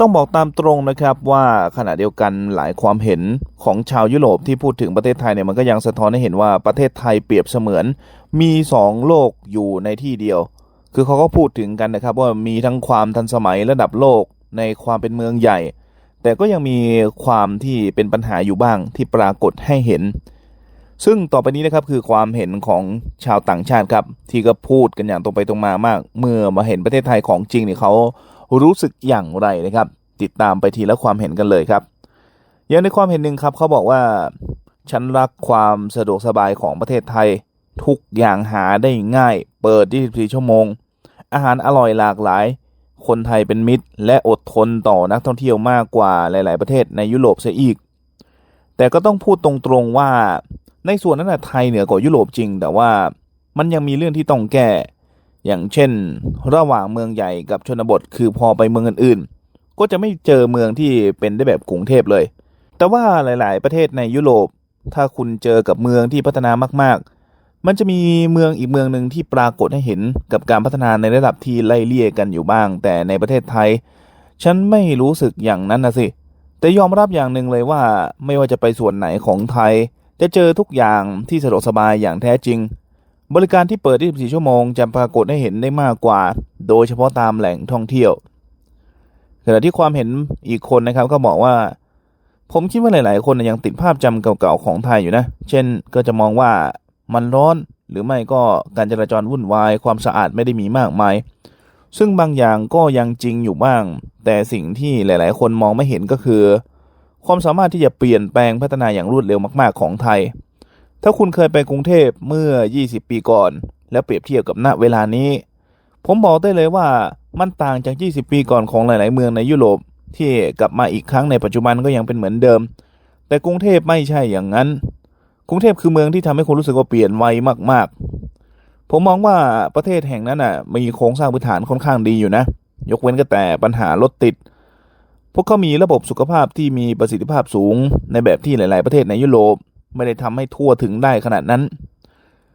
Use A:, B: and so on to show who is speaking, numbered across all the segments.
A: ต้องบอกตามตรงนะครับว่าขณะเดียวกันหลายความเห็นของชาวยุโรปที่พูดถึงประเทศไทยเนี่ยมันก็ยังสะท้อนให้เห็นว่าประเทศไทยเปรียบเสมือน มีสองโลกอยู่ในที่เดียว คือเขาก็พูดถึงกันนะครับว่ามีทั้งความทันสมัยระดับโลกในความเป็นเมืองใหญ่ แต่ก็ยังมีความที่เป็นปัญหาอยู่บ้างที่ปรากฏให้เห็น ซึ่งต่อไปนี้นะครับคือความเห็นของชาวต่างชาติครับที่ก็พูดกันอย่างตรงไปตรงมามาก เมื่อมาเห็นประเทศไทยของจริงเนี่ยเขา รู้สึกอย่างไรนะครับ ติดตามไปทีละความเห็นกันเลยครับ อย่างในความเห็นหนึ่งครับเขาบอกว่า ฉันรักความสะดวกสบายของประเทศไทย ทุกอย่างหาได้ง่าย เปิด 24 ชั่วโมง อาหารอร่อยหลากหลาย คนไทยเป็นมิตร และอดทนต่อนักท่องเที่ยวมากกว่าหลาย ๆ ประเทศในยุโรปเสียอีก แต่ก็ต้องพูดตรงๆว่าในส่วนนั้นไทยเหนือกว่ายุโรปจริง แต่ว่ามันยังมีเรื่องที่ต้องแก้ อย่างเช่น ระหว่างเมืองใหญ่กับชนบท คือพอไปเมืองอื่นๆ ก็จะไม่เจอเมืองที่เป็นได้แบบกรุงเทพเลย แต่ว่าหลาย ๆ ประเทศในยุโรป ถ้าคุณเจอกับเมืองที่พัฒนามาก ๆ มันจะมีเมืองอีกเมืองหนึ่งที่ปรากฏให้เห็นกับการพัฒนาในระดับที่ไล่เลี่ยกันอยู่บ้าง แต่ในประเทศไทย ฉันไม่รู้สึกอย่างนั้นนะสิ แต่ยอมรับอย่างหนึ่งเลยว่าไม่ว่าจะไปส่วนไหนของไทย จะเจอทุกอย่างที่สะดวกสบายอย่างแท้จริง บริการที่เปิด 24 ชั่วโมงจะปรากฏให้เห็นได้มากกว่า โดยเฉพาะตามแหล่งท่องเที่ยวขณะที่ความเห็นอีกคนนะครับ ก็บอกว่า ผมคิดว่าหลาย ๆ คนยังติดภาพจำเก่า ๆ ของไทยอยู่นะ เช่นก็จะมองว่ามันร้อนหรือไม่ก็การจราจรวุ่นวาย ความสะอาดไม่ได้มีมากมาย ซึ่งบางอย่างก็ยังจริงอยู่บ้าง แต่สิ่งที่หลาย ๆ คนมองไม่เห็นก็คือ ความสามารถที่จะเปลี่ยนแปลงพัฒนาอย่างรวดเร็วมาก ๆ ของไทย ถ้าคุณเคยไปกรุงเทพเมื่อ 20 ปีก่อน แล้วเปรียบเทียบกับณเวลานี้ ผมบอกได้เลยว่ามันต่างจาก 20 ปีก่อนของหลาย ๆ เมืองในยุโรปที่กลับมาอีกครั้งในปัจจุบันก็ยังเป็นเหมือนเดิม แต่กรุงเทพไม่ใช่อย่างนั้น กรุงเทพคือเมืองที่ทำให้คนรู้สึกว่าเปลี่ยนไวมาก ๆ ผมมองว่าประเทศแห่งนั้นน่ะมีโครงสร้างพื้นฐานค่อนข้างดีอยู่นะ ยกเว้นก็แต่ปัญหารถติด พวกเขามีระบบสุขภาพที่มีประสิทธิภาพสูงในแบบที่หลาย ๆ ประเทศในยุโรป ไม่ได้ทำให้ทั่วถึงได้ขนาดนั้น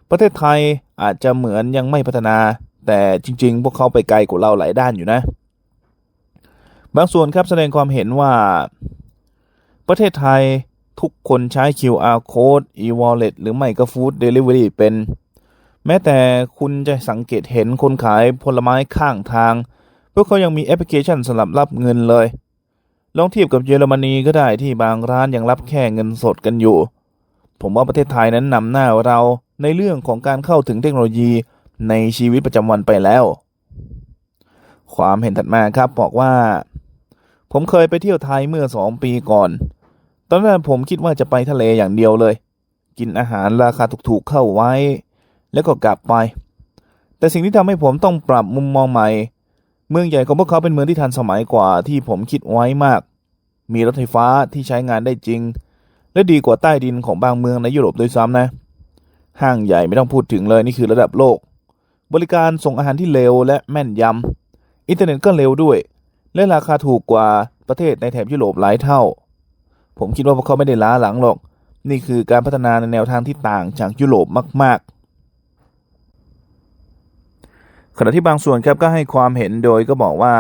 A: ประเทศไทยอาจจะเหมือนยังไม่พัฒนา แต่จริง ๆ พวกเขาไปไกลกว่าเราหลายด้านอยู่นะ บางส่วนครับแสดงความเห็นว่า ประเทศไทยทุกคนใช้ QR code e-wallet หรือไม่ก็ food delivery เป็น แม้แต่คุณจะสังเกตเห็นคนขายผลไม้ข้างทาง พวกเขายังมีแอปพลิเคชันสำหรับรับเงินเลย ลองเทียบกับเยอรมนีก็ได้ที่บางร้านยังรับแค่เงินสดกันอยู่ ผมว่าประเทศไทยนั้นนำหน้าเราในเรื่องของการเข้าถึงเทคโนโลยีในชีวิตประจำวันไปแล้ว ความเห็นถัดมาครับบอกว่า ผมเคยไปเที่ยวไทยเมื่อสองปีก่อน ตอนนั้นผมคิดว่าจะไปทะเลอย่างเดียวเลย กินอาหารราคาถูกๆเข้าไว้ แล้วก็กลับไป แต่สิ่งที่ทำให้ผมต้องปรับมุมมองใหม่ เมืองใหญ่ของพวกเขาเป็นเมืองที่ทันสมัยกว่าที่ผมคิดไว้มาก มีรถไฟฟ้าที่ใช้งานได้จริง และดีกว่าใต้ดินของบางเมืองในยุโรปด้วยซ้ำนะ ห้างใหญ่ไม่ต้องพูดถึงเลยนี่คือระดับโลก บริการส่งอาหารที่เร็วและแม่นยำอินเทอร์เน็ตก็เร็วด้วย และราคาถูกกว่าประเทศในแถบยุโรปหลายเท่า ผมคิดว่าพวกเขาไม่ได้ล้าหลังหรอก นี่คือการพัฒนาในแนวทางที่ต่างจากยุโรปมาก ๆ ขณะที่บางส่วนครับก็ให้ความเห็นโดยก็บอกว่า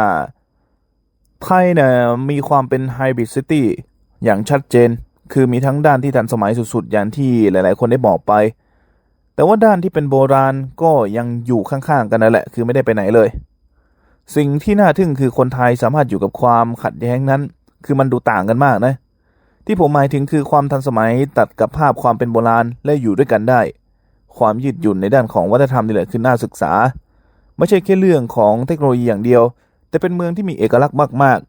A: ไทยเนี่ยมีความเป็นไฮบริดซิตี้อย่างชัดเจน คือมีทั้งด้านที่ทันสมัยสุดๆ อย่างที่หลายๆ คนได้บอกไป แต่ว่าด้านที่เป็นโบราณก็ยังอยู่ข้างๆ กันนั่นแหละ คือไม่ได้ไปไหนเลย สิ่งที่น่าทึ่งคือคนไทยสามารถอยู่กับความขัดแย้งนั้น คือมันดูต่างกันมากนะ ที่ผมหมายถึงคือความทันสมัยตัดกับภาพความเป็นโบราณและอยู่ด้วยกันได้ ความยืดหยุ่นในด้านของวัฒนธรรมนี่แหละคือน่าศึกษา ไม่ใช่แค่เรื่องของเทคโนโลยีอย่างเดียว แต่เป็นเมืองที่มีเอกลักษณ์มาก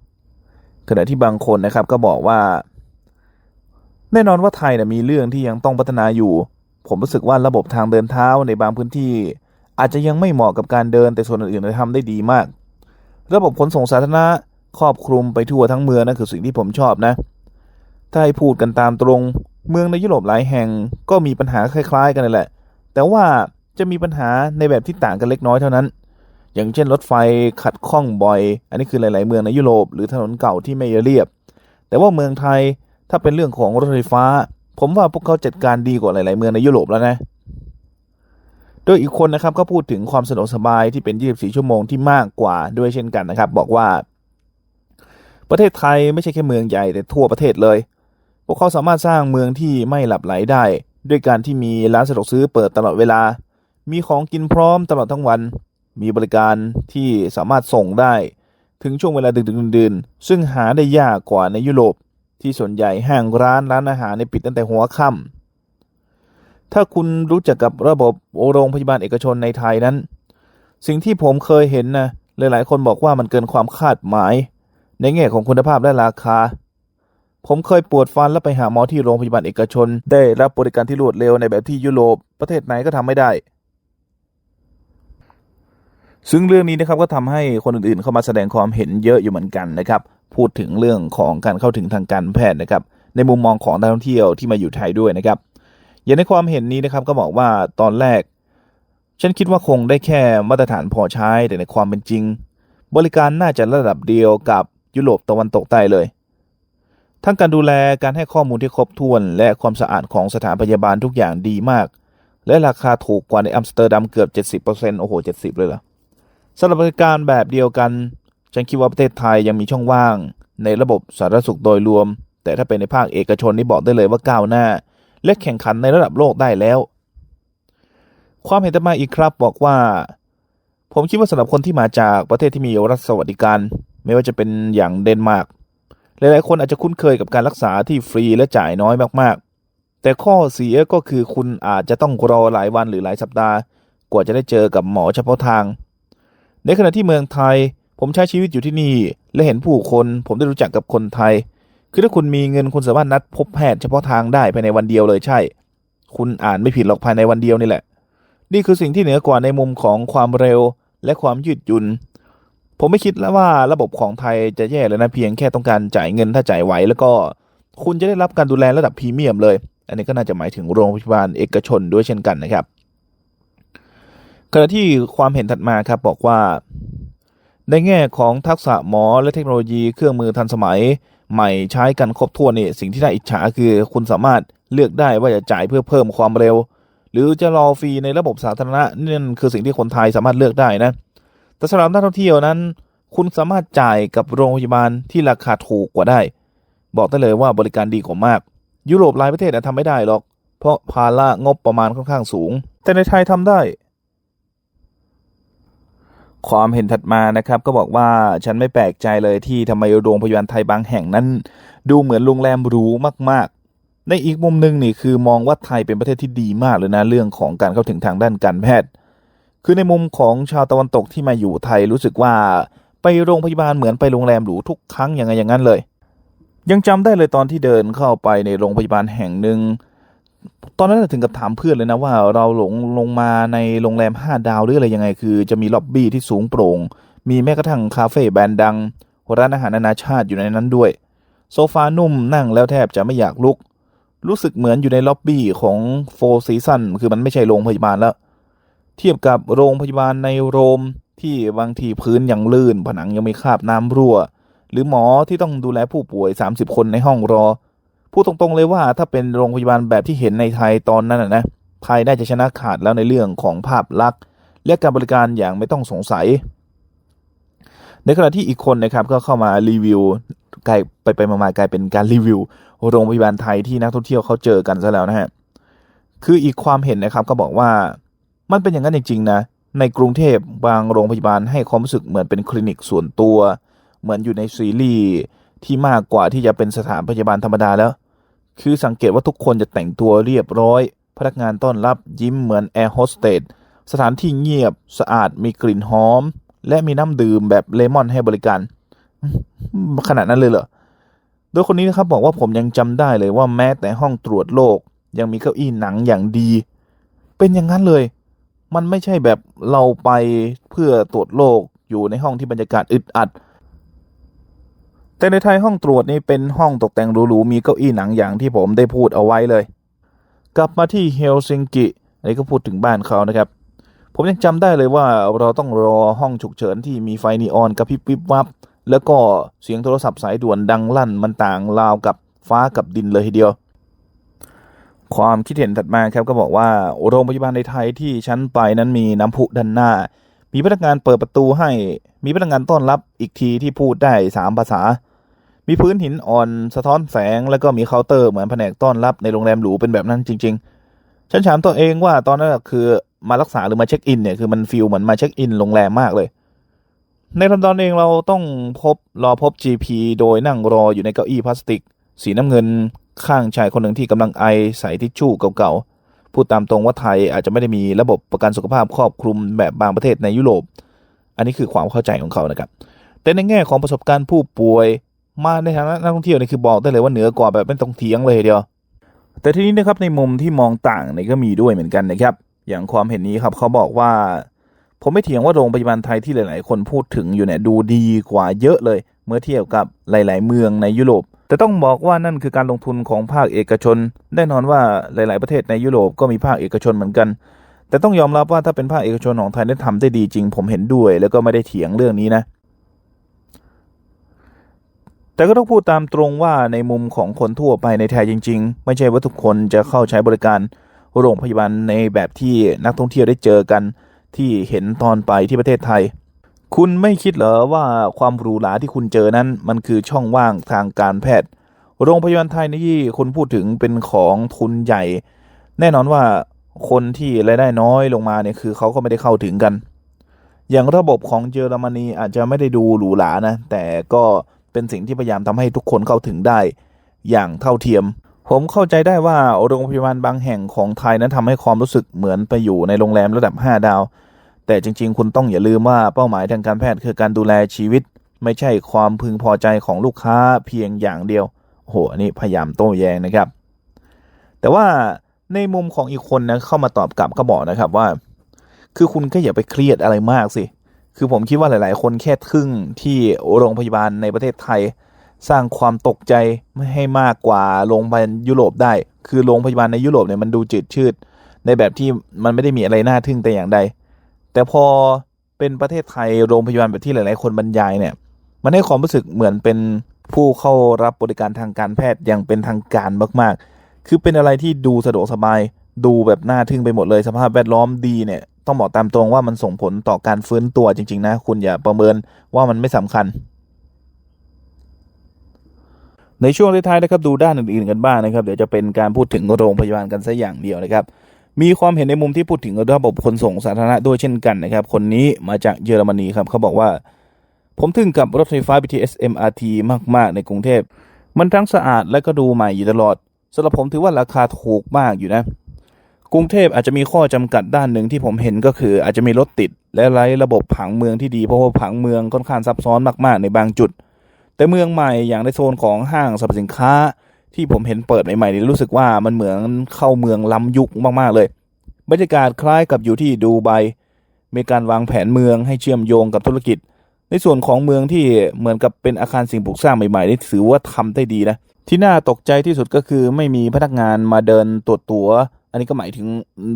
A: ๆ ขณะที่บางคนนะครับก็บอกว่า แน่นอนว่าไทยนะมีเรื่องที่ยังต้องพัฒนาอยู่ ผมรู้สึกว่าระบบทางเดินเท้าในบางพื้นที่ อาจจะยังไม่เหมาะกับการเดินแต่ส่วนอื่นๆทำได้ดีมาก ระบบขนส่งสาธารณะครอบคลุมไปทั่วทั้งเมืองนั่นคือสิ่งที่ผมชอบนะ ถ้าให้พูดกันตามตรง เมืองในยุโรปหลายแห่งก็มีปัญหาคล้ายๆ กันนั่นแหละ แต่ว่าจะมีปัญหาในแบบที่ต่างกันเล็กน้อยเท่านั้น อย่างเช่นรถไฟขัดข้องบ่อย อันนี้คือหลาย ๆ เมืองในยุโรปหรือถนนเก่าที่ไม่เรียบ แต่ว่าเมืองไทย ถ้าเป็นเรื่องของรถไฟฟ้า ผมว่าพวกเขาจัดการดีกว่าหลาย ๆ เมืองในยุโรปแล้วนะ โดยอีกคนนะครับก็พูดถึงความสะดวกสบายที่เป็น 24 ชั่วโมงที่มากกว่าด้วยเช่นกันนะครับ บอกว่า ประเทศไทยไม่ใช่แค่เมืองใหญ่แต่ทั่วประเทศเลย พวกเขาสามารถสร้างเมืองที่ไม่หลับไหลได้ ด้วยการที่มีร้านสะดวกซื้อเปิดตลอดเวลา มีของกินพร้อมตลอดทั้งวัน มีบริการที่สามารถส่งได้ ถึงช่วงเวลาดึกๆดื่นๆซึ่งหาได้ยากกว่าในยุโรป ที่ส่วนใหญ่ห้างร้านร้านอาหารในปิดตั้งแต่หัวค่ำถ้าคุณรู้จักกับระบบโรงพยาบาลเอกชนในไทยนั้น สิ่งที่ผมเคยเห็นนะหลายๆคนบอกว่ามันเกินความคาดหมาย ในแง่ของคุณภาพและราคา ผมเคยปวดฟันแล้วไปหาหมอที่โรงพยาบาลเอกชน ได้รับบริการที่รวดเร็วในแบบที่ยุโรปประเทศไหนก็ทำไม่ได้ซึ่งเรื่องนี้นะครับก็ทำให้คนอื่นๆเข้ามาแสดงความเห็นเยอะอยู่เหมือนกันนะครับ พูดถึงเรื่องของการเข้าถึงทางการแพทย์นะครับ ในมุมมองของนักท่องเที่ยวที่มาอยู่ไทยด้วยนะครับ อย่างในความเห็นนี้นะครับก็บอกว่าตอนแรก ฉันคิดว่าคงได้แค่มาตรฐานพอใช้แต่ในความเป็นจริง บริการน่าจะระดับเดียวกับยุโรปตะวันตกใต้เลย ทั้งการดูแลการให้ข้อมูลที่ครบถ้วน และความสะอาดของสถานพยาบาลทุกอย่างดีมาก และราคาถูกกว่าในอัมสเตอร์ดัมเกือบ 70%โอ้โห 70 เลยเหรอสำหรับบริการแบบเดียวกัน ฉันคิดว่าประเทศไทยยังมีช่องว่าง ในระบบสาธารณสุขโดยรวม แต่ถ้าเป็นในภาคเอกชนนี่บอกได้เลยว่าก้าวหน้า และแข่งขันในระดับโลกได้แล้ว ความเห็นต่อมาอีกครับบอกว่า ผมคิดว่าสำหรับคนที่มาจากประเทศที่มีรัฐสวัสดิการ ไม่ว่าจะเป็นอย่างเดนมาร์กหลายๆคนอาจจะคุ้นเคยกับการรักษาที่ฟรีและจ่ายน้อยมากๆ แต่ข้อเสียก็คือคุณอาจจะต้องรอหลายวันหรือหลายสัปดาห์ กว่าจะได้เจอกับหมอเฉพาะทาง ในขณะที่เมืองไทย ผมใช้ชีวิตอยู่ที่นี่ และเห็นผู้คน ผมได้รู้จักกับคนไทย คือถ้าคุณมีเงินคุณสามารถนัดพบแพทย์เฉพาะทางได้ภายในวันเดียวเลยใช่ คุณอ่านไม่ผิดหรอกภายในวันเดียวนี่แหละ นี่คือสิ่งที่เหนือกว่าในมุมของความเร็วและความยืดหยุ่น ผมไม่คิดแล้วว่าระบบของไทยจะแย่เลยนะเพียงแค่ต้องการจ่ายเงินถ้าจ่ายไหวแล้วก็คุณจะได้รับการดูแลระดับพรีเมียมเลย อันนี้ก็น่าจะหมายถึงโรงพยาบาลเอกชนด้วยเช่นกันนะครับขณะที่ความเห็นถัดมาครับบอกว่า ในแง่ของทักษะหมอและเทคโนโลยีเครื่องมือทันสมัย ใหม่ใช้กันครบถ้วนนี่สิ่งที่น่าอิจฉาคือคุณสามารถเลือกได้ว่าจะจ่ายเพื่อเพิ่มความเร็ว หรือจะรอฟรีในระบบสาธารณะนั่นคือสิ่งที่คนไทยสามารถเลือกได้นะแต่สำหรับนักท่องเที่ยวนั้น คุณสามารถจ่ายกับโรงพยาบาลที่ราคาถูกกว่าได้ บอกได้เลยว่าบริการดีกว่ามาก ยุโรปหลายประเทศนะทำไม่ได้หรอก เพราะภาระงบประมาณค่อนข้างสูง แต่ในไทยทำได้ ความเห็นถัดมานะครับก็บอกว่าฉันไม่แปลกใจเลยที่ทำไมโรงพยาบาลไทยบางแห่งนั้น ดูเหมือนโรงแรมหรูมากๆ ในอีกมุมหนึ่งนี่คือมองว่าไทยเป็นประเทศที่ดีมากเลยนะเรื่องของการเข้าถึงทางด้านการแพทย์ คือในมุมของชาวตะวันตกที่มาอยู่ไทยรู้สึกว่าไปโรงพยาบาลเหมือนไปโรงแรมหรูทุกครั้งอย่างไงอย่างนั้นเลย ยังจำได้เลยตอนที่เดินเข้าไปในโรงพยาบาลแห่งหนึ่ง ตอนนั้นถึงกับถามเพื่อนเลยนะว่าเราหลงลงมาในโรงแรมห้าดาวหรืออะไรยังไง คือจะมีล็อบบี้ที่สูงโปร่ง มีแม้กระทั่งคาเฟ่แบรนด์ดังร้านอาหารนานาชาติอยู่ในนั้นด้วย โซฟานุ่มนั่งแล้วแทบจะไม่อยากลุก รู้สึกเหมือนอยู่ในล็อบบี้ของโฟร์ซีซันคือมันไม่ใช่โรงพยาบาลแล้ว เทียบกับโรงพยาบาลในโรมที่บางทีพื้นยังลื่น ผนังยังมีคราบน้ำรั่ว หรือหมอที่ต้องดูแลผู้ป่วย 30 คนในห้องรอ พูดตรงๆเลยว่าถ้าเป็นโรงพยาบาลแบบที่เห็นในไทยตอนนั้นนะนะไทยน่าจะชนะขาดแล้วในเรื่องของภาพลักษณ์และการบริการอย่างไม่ต้องสงสัย ในขณะที่อีกคนนะครับก็เข้ามารีวิวกลายไปไปมากลายเป็นการรีวิว โรงพยาบาลไทยที่นักท่องเที่ยวเขาเจอกันซะแล้วนะฮะคืออีกความเห็นนะครับก็บอกว่ามันเป็นอย่างนั้นจริงๆนะในกรุงเทพบางโรงพยาบาลให้ความรู้สึกเหมือนเป็นคลินิกส่วนตัว เหมือนอยู่ในซีรีส์ ที่มากกว่าที่จะเป็นสถานพยาบาลธรรมดาแล้ว คือสังเกตว่าทุกคนจะแต่งตัวเรียบร้อย พนักงานต้อนรับยิ้มเหมือนแอร์โฮสเตสสถานที่เงียบสะอาดมีกลิ่นหอม และมีน้ำดื่มแบบเลมอนให้บริการขนาดนั้นเลยเหรอ โดยคนนี้นะครับบอกว่าผมยังจำได้เลยว่าแม้แต่ห้องตรวจโรคยังมีเก้าอี้หนังอย่างดี เป็นอย่างนั้นเลย มันไม่ใช่แบบเราไปเพื่อตรวจโรคอยู่ในห้องที่บรรยากาศอึดอัด แต่ในไทยห้องตรวจนี่เป็นห้องตกแต่งหรูๆมีเก้าอี้หนังอย่างที่ผมได้พูดเอาไว้เลย กลับมาที่เฮลซิงกิอันนี้ก็พูดถึงบ้านเขานะครับ ผมยังจำได้เลยว่าเราต้องรอห้องฉุกเฉินที่มีไฟนีออนกระพริบวิบวับ แล้วก็เสียงโทรศัพท์สายด่วนดังลั่นมันต่างราวกับฟ้ากับดินเลยทีเดียว ความคิดเห็นถัดมาครับก็บอกว่าโรงพยาบาลในไทยที่ฉันไปนั้นมีน้ำพุด้านหน้า มีพนักงานเปิดประตูให้ มีพนักงานต้อนรับอีกทีที่พูดได้สามภาษา มีพื้นหินอ่อนสะท้อนแสง แล้วก็มีเคาน์เตอร์เหมือนแผนกต้อนรับในโรงแรมหรูเป็นแบบนั้นจริง ๆ ฉันถามตัวเองว่าตอนนั้นคือมารักษาหรือมาเช็คอินเนี่ยคือมันฟีลเหมือนมาเช็คอินโรงแรมมากเลย ในลอนดอนเองเราต้องพบรอพบ GP โดยนั่งรออยู่ในเก้าอี้พลาสติก สีน้ำเงินข้างชายคนหนึ่งที่กำลังไอใส่ทิชชู่เก่าๆพูดตามตรงว่าไทยอาจจะไม่ได้มีระบบประกันสุขภาพครอบคลุมแบบบางประเทศในยุโรป อันนี้คือความเข้าใจของเขานะครับแต่ในแง่ของประสบการณ์ผู้ป่วย มาในฐานะนักท่องเที่ยวนี่คือบอกได้เลยว่าเหนือกว่าแบบไม่ต้องเถียงเลยเดียว แต่ทีนี้นะครับในมุมที่มองต่างเนี่ยก็มีด้วยเหมือนกันนะครับ อย่างความเห็นนี้ครับเขาบอกว่า ผมไม่เถียงว่าโรงพยาบาลไทยที่หลาย ๆ คนพูดถึงอยู่เนี่ยดูดีกว่าเยอะเลย เมื่อเทียบกับหลาย ๆ เมืองในยุโรปแต่ต้องบอกว่านั่นคือการลงทุนของภาคเอกชน แน่นอนว่าหลาย ๆ ประเทศในยุโรปก็มีภาคเอกชนเหมือนกัน แต่ต้องยอมรับว่าถ้าเป็นภาคเอกชนของไทยได้ทำได้ดีจริง ผมเห็นด้วย แล้วก็ไม่ได้เถียงเรื่องนี้นะ แต่ก็ต้องพูดตามตรงว่าในมุมของคนทั่วไปในไทยจริง ๆ ไม่ใช่ว่าทุกคนจะเข้าใช้บริการโรงพยาบาลในแบบที่นักท่องเที่ยวได้เจอกัน ที่เห็นตอนไปที่ประเทศไทย คุณไม่คิดเหรอว่าความหรูหราที่คุณเจอนั้น มันคือช่องว่างทางการแพทย์ โรงพยาบาลไทยนี่คุณพูดถึงเป็นของทุนใหญ่ แน่นอนว่าคนที่รายได้น้อยลงมาเนี่ยคือเขาก็ไม่ได้เข้าถึงกัน อย่างระบบของเยอรมนีอาจจะไม่ได้ดูหรูหรานะ แต่ก็ เป็นสิ่งที่พยายามทำให้ทุกคนเข้าถึงได้อย่างเท่าเทียม ผมเข้าใจได้ว่าโรงพยาบาลบางแห่งของไทยนั้นทำให้ความรู้สึกเหมือนไปอยู่ในโรงแรมระดับ 5 ดาว แต่จริง ๆ คุณต้องอย่าลืมว่าเป้าหมายทางการแพทย์คือการดูแลชีวิต ไม่ใช่ความพึงพอใจของลูกค้าเพียงอย่างเดียวโหอันนี้พยายามโต้แย้งนะครับ แต่ว่าในมุมของอีกคนนะเข้ามาตอบกลับก็บอกนะครับว่า คือคุณก็อย่าไปเครียดอะไรมากสิ คือผมคิดว่าหลาย ๆ คนแค่ทึ่งที่โรงพยาบาลในประเทศไทย สร้างความตกใจไม่ให้มากกว่าโรงพยาบาลยุโรปได้ คือโรงพยาบาลในยุโรปเนี่ยมันดูจืดชืด ในแบบที่มันไม่ได้มีอะไรน่าทึ่งแต่อย่างใด แต่พอเป็นประเทศไทยโรงพยาบาลแบบที่หลาย ๆ คนบรรยายเนี่ย มันให้ความรู้สึกเหมือนเป็นผู้เข้ารับบริการทางการแพทย์อย่างเป็นทางการมาก ๆ คือเป็นอะไรที่ดูสะดวกสบาย ดูแบบน่าทึ่งไปหมดเลยสภาพแวดล้อมดีเนี่ย ต้องบอกตามตรงว่ามันส่งผลต่อการฟื้นตัวจริง ๆ นะ คุณอย่าประเมินว่ามันไม่สำคัญ ในช่วงท้ายๆนะครับดูด้านอื่นๆกันบ้างนะครับ เดี๋ยวจะเป็นการพูดถึงโรงพยาบาลกันซะอย่างเดียวนะครับ มีความเห็นในมุมที่พูดถึงระบบขนส่งสาธารณะด้วยเช่นกันนะครับ คนนี้มาจากเยอรมนีครับเขาบอกว่า ผมทึ่งกับรถไฟฟ้า BTS MRT มากๆ ในกรุงเทพมันทั้งสะอาดและก็ดูใหม่อยู่ตลอดสำหรับผมถือว่าราคาถูกมากอยู่นะ กรุงเทพอาจจะมีข้อจำกัดด้านหนึ่งที่ผมเห็นก็คือ อาจจะมีรถติด และไร้ระบบผังเมืองที่ดีเพราะว่าผังเมืองค่อนข้างซับซ้อนมากๆ ในบางจุด แต่เมืองใหม่อย่างในโซนของห้างสรรพสินค้า ที่ผมเห็นเปิดใหม่ๆนี่รู้สึกว่ามันเหมือนเข้าเมืองล้ำยุคมากๆเลย บรรยากาศคล้ายกับอยู่ที่ดูไบมีการวางแผนเมืองให้เชื่อมโยงกับธุรกิจ ในส่วนของเมืองที่เหมือนกับเป็นอาคารสิ่งปลูกสร้างใหม่ๆนี่ถือว่าทำได้ดีนะที่น่าตกใจที่สุดก็คือไม่มีพนักงานมาเดินตรวจตัว อันนี้ก็หมายถึง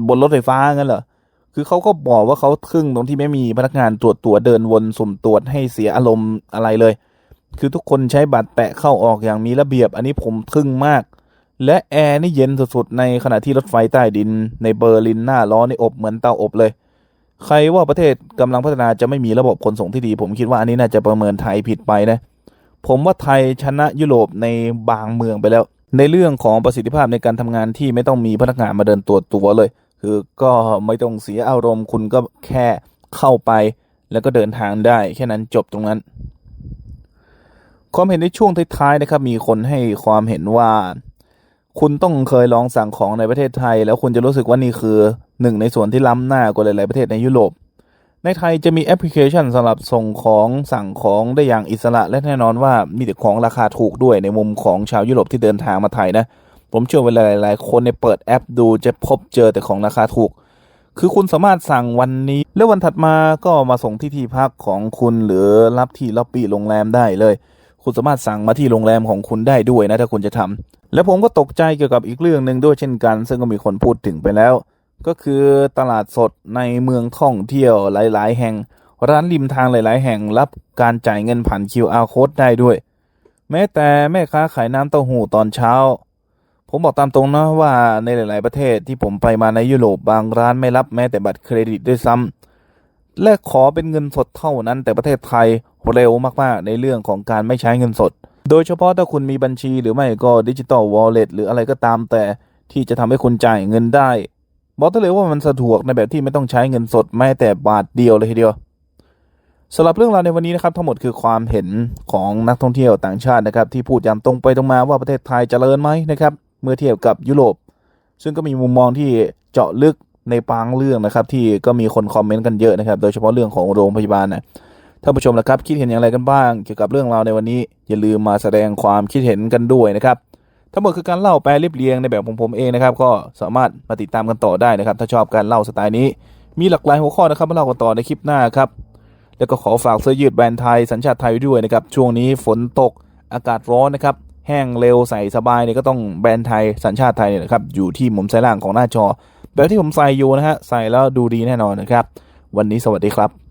A: บนรถไฟฟ้างั้นเหรอคือเขาก็บอกว่าเขาทึ่งตรงที่ไม่มีพนักงานตรวจตัวเดินวนสุ่มตรวจให้เสียอารมณ์อะไรเลย คือทุกคนใช้บัตรแปะเข้าออกอย่างมีระเบียบ อันนี้ผมทึ่งมาก และแอร์นี่เย็นสุดๆในขณะที่รถไฟใต้ดิน ในเบอร์ลินหน้าร้อนนี่อบเหมือนเตาอบเลย ใครว่าประเทศกำลังพัฒนาจะไม่มีระบบขนส่งที่ดี ผมคิดว่าอันนี้น่าจะประเมินไทยผิดไปนะ ผมว่าไทยชนะยุโรปในบางเมืองไปแล้ว ในเรื่องของประสิทธิภาพในการทำงานที่ไม่ต้องมีพนักงานมาเดินตรวจตัวเลย คือก็ไม่ต้องเสียอารมณ์คุณก็แค่เข้าไป แล้วก็เดินทางได้ แค่นั้นจบตรงนั้น ความเห็นในช่วงท้ายๆนะครับ มีคนให้ความเห็นว่า คุณต้องเคยลองสั่งของในประเทศไทย แล้วคุณจะรู้สึกว่านี่คือหนึ่งในส่วนที่ล้ำหน้ากว่าหลายๆประเทศในยุโรป ในไทยจะมีแอปพลิเคชันสำหรับส่งของสั่งของได้อย่างอิสระ และแน่นอนว่ามีแต่ของราคาถูกด้วยในมุมของชาวยุโรปที่เดินทางมาไทยนะ ผมเชื่อว่าหลายๆ คนในเปิดแอปดูจะพบเจอแต่ของราคาถูก คือคุณสามารถสั่งวันนี้ แล้ววันถัดมาก็มาส่งที่ที่พักของคุณหรือรับที่ล็อบบี้โรงแรมได้เลย คุณสามารถสั่งมาที่โรงแรมของคุณได้ด้วยนะถ้าคุณจะทำและผมก็ตกใจเกี่ยวกับอีกเรื่องหนึ่งด้วยเช่นกัน ซึ่งก็มีคนพูดถึงไปแล้ว ก็คือตลาดสดในเมืองท่องเที่ยวหลาย ๆ แห่ง ร้านริมทางหลาย ๆ แห่งรับการจ่ายเงินผ่าน QR code ได้ด้วย แม้แต่แม่ค้าขายน้ำเต้าหู้ตอนเช้า ผมบอกตามตรงนะว่าในหลาย ๆ ประเทศที่ผมไปมาในยุโรปบางร้านไม่รับแม้แต่บัตรเครดิตด้วยซ้ำและขอเป็นเงินสดเท่านั้นแต่ประเทศไทยเร็วมาก ๆ ในเรื่องของการไม่ใช้เงินสด โดยเฉพาะถ้าคุณมีบัญชีหรือไม่ก็ดิจิตอลวอลเล็ตหรืออะไรก็ตามแต่ที่จะทำให้คุณจ่ายเงินได้ บอกได้เลยว่ามันสะดวกในแบบที่ไม่ต้องใช้เงินสดแม้แต่บาทเดียวเลยทีเดียวสำหรับเรื่องราวในวันนี้นะครับทั้งหมดคือความเห็นของนักท่องเที่ยวต่างชาตินะครับ ที่พูดอย่างตรงไปตรงมาว่าประเทศไทยเจริญไหมนะครับ เมื่อเทียบกับยุโรป ซึ่งก็มีมุมมองที่เจาะลึกในบางเรื่องนะครับ ที่ก็มีคนคอมเมนต์กันเยอะนะครับ โดยเฉพาะเรื่องของโรงพยาบาลนะท่านผู้ชมละครับ คิดเห็นอย่างไรกันบ้าง เกี่ยวกับเรื่องราวในวันนี้ อย่าลืมมาแสดงความคิดเห็นกันด้วยนะครับ ทั้งหมดคือการเล่าแปลเรียบเรียงในแบบของผมเองนะครับ ก็สามารถมาติดตามกันต่อได้นะครับ ถ้าชอบการเล่าสไตล์นี้ มีหลากหลายหัวข้อนะครับมาเล่ากันต่อในคลิปหน้าครับ แล้วก็ขอฝากเสื้อยืดแบรนด์ไทยสัญชาติไทยด้วยนะครับ ช่วงนี้ฝนตกอากาศร้อนนะครับ แห้งเร็วใส่สบายเนี่ยก็ต้องแบรนด์ไทยสัญชาติไทยเนี่ยนะครับ อยู่ที่มุมซ้ายล่างของหน้าจอ แบบที่ผมใส่อยู่นะฮะ ใส่แล้วดูดีแน่นอนนะครับ วันนี้สวัสดีครับ